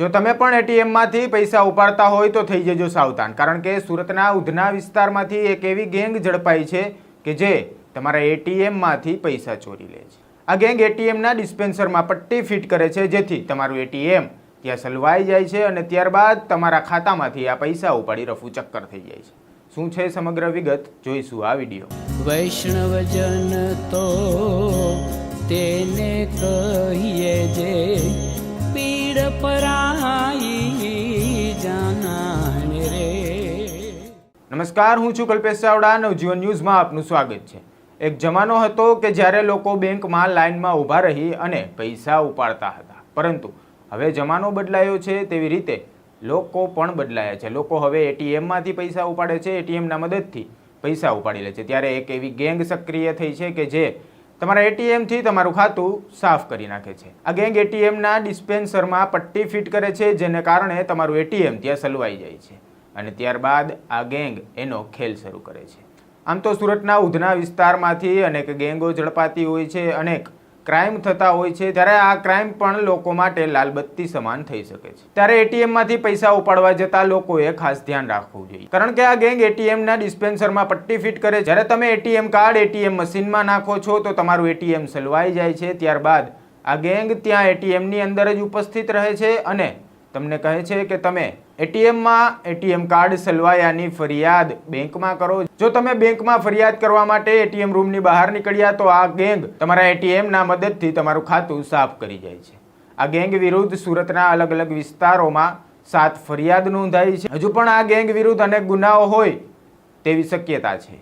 જો તમે પણ એટીએમમાંથી પૈસા ઉપાડતા હોય તો થઈ જજો સાવધાન. કારણ કે સુરતના ઉધના વિસ્તારમાંથી એક એવી ગેંગ ઝડપાઈ છે કે જે તમારા એટીએમમાંથી પૈસા ચોરી લે છે. આ ગેંગ એટીએમના ડિસ્પેન્સરમાં પટ્ટી ફિટ કરે છે, જેથી તમારું એટીએમ ત્યાં સલવાઈ જાય છે અને ત્યારબાદ તમારા ખાતામાંથી આ પૈસા ઉપાડી રફુ ચક્કર થઈ જાય છે. શું છે સમગ્ર વિગત? જોઈશું આ વીડિયો. વૈષ્ણવજન તો તેને કહીએ જે પીડ પરાઈ નમસ્કાર, હું છું કલ્પેશ ચાવડા, નવજીવન ન્યૂઝમાં આપનું સ્વાગત છે. એક જમાનો હતો કે જ્યારે લોકો બેંકમાં લાઇનમાં ઊભા રહી અને પૈસા ઉપાડતા હતા. પરંતુ હવે જમાનો બદલાયો છે તેવી રીતે લોકો પણ બદલાયા છે. લોકો હવે એટીએમમાંથી પૈસા ઉપાડે છે, એટીએમના મદદથી પૈસા ઉપાડી લે છે. ત્યારે એક એવી ગેંગ સક્રિય થઈ છે કે જે તમારા એટીએમથી તમારું ખાતું સાફ કરી નાખે છે. આ ગેંગ એટીએમના ડિસ્પેન્સરમાં પટ્ટી ફિટ કરે છે, જેને કારણે તમારું એટીએમ ત્યાં સલવાઈ જાય છે. અને ત્યારબાદ આ ગેંગ એનો ખેલ શરૂ કરે છે. આમ તો સુરતના ઉધના વિસ્તારમાંથી અનેક ગેંગો ઝડપાતી હોય છે, અનેક ક્રાઇમ થતા હોય છે, ત્યારે આ ક્રાઇમ પણ લોકો માટે લાલબત્તી સમાન થઈ શકે છે. ત્યારે એટીએમમાંથી પૈસા ઉપાડવા જતા લોકોએ ખાસ ધ્યાન રાખવું જોઈએ. કારણ કે આ ગેંગ એટીએમના ડિસ્પેન્સરમાં પટ્ટી ફિટ કરે જ્યારે તમે એટીએમ કાર્ડ, એટીએમ મશીનમાં નાખો છો, તો તમારું એટીએમ સલવાઈ જાય છે. ત્યારબાદ આ ગેંગ ત્યાં એટીએમની અંદર જ ઉપસ્થિત રહે છે અને તમને કહે છે કે તમે એટીએમમાં એટીએમ કાર્ડ સલવાયાની ફરિયાદ બેંકમાં કરો. જો તમે બેંકમાં ફરિયાદ કરવા માટે એટીએમ રૂમની બહાર નીકળ્યા, તો આ ગેંગ તમારા એટીએમના મદદથી તમારું ખાતું સાફ કરી જાય છે. આ ગેંગ વિરુદ્ધ સુરતના અલગ અલગ વિસ્તારોમાં સાત ફરિયાદ નોંધાઈ છે. હજુ પણ આ ગેંગ વિરુદ્ધ અનેક ગુનાઓ હોય તેવી શક્યતા છે.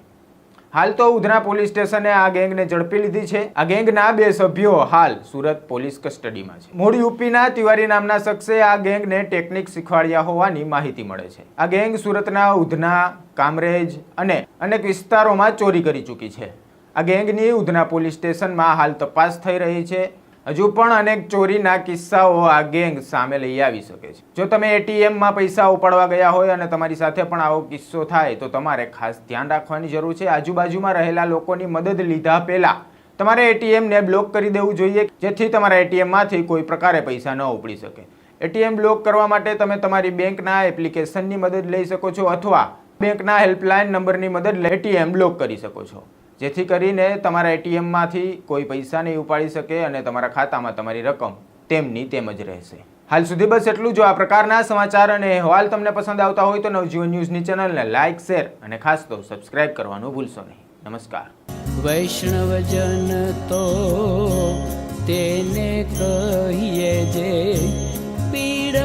હાલ તો ઉધના પોલીસ સ્ટેશને આ ગેંગને ઝડપી લીધી છે. આ ગેંગના બે સભ્યો હાલ સુરત પોલીસ કસ્ટડીમાં છે. મૂળ યુપીના તિવારી નામના શખ્સે આ ગેંગને ટેકનિક શીખવાડ્યા હોવાની માહિતી મળે છે. આ ગેંગ સુરતના ઉધના, કામરેજ અને અનેક વિસ્તારોમાં ચોરી કરી ચૂકી છે. આ ગેંગની ઉધના પોલીસ સ્ટેશનમાં હાલ તપાસ થઈ રહી છે. હજુ પણ અનેક ચોરીના કિસ્સાઓ આ ગેંગ સામે લઈ આવી શકે છે. જો તમે એટીએમમાં પૈસા ઉપાડવા ગયા હોય અને તમારી સાથે પણ આવો કિસ્સો થાય, તો તમારે ખાસ ધ્યાન રાખવાની જરૂર છે. આજુબાજુમાં રહેલા લોકોની મદદ લીધા પહેલાં તમારે એટીએમને બ્લોક કરી દેવું જોઈએ, જેથી તમારા એટીએમમાંથી કોઈ પ્રકારે પૈસા ન ઉપડી શકે. એટીએમ બ્લોક કરવા માટે તમે તમારી બેંકના એપ્લિકેશનની મદદ લઈ શકો છો અથવા બેંકના હેલ્પલાઇન નંબરની મદદ એટીએમ બ્લોક કરી શકો છો. જેથી કરીને તમારા એટીએમમાંથી કોઈ પૈસા નહીં ઉપાડી શકે અને તમારા ખાતામાં તમારી રકમ તેમની તેમ જ રહેશે. હાલ સુધી બસ એટલું જો. આ પ્રકારના સમાચાર અને અહેવાલ તમને પસંદ આવતા હોય તો નવજીવન ન્યૂઝની ચેનલને લાઇક શેર અને ખાસ તો સબસ્ક્રાઇબ કરવાનું ભૂલશો નહીં. નમસ્કાર. વૈષ્ણવજન તો તેને કહીએ જે પીડ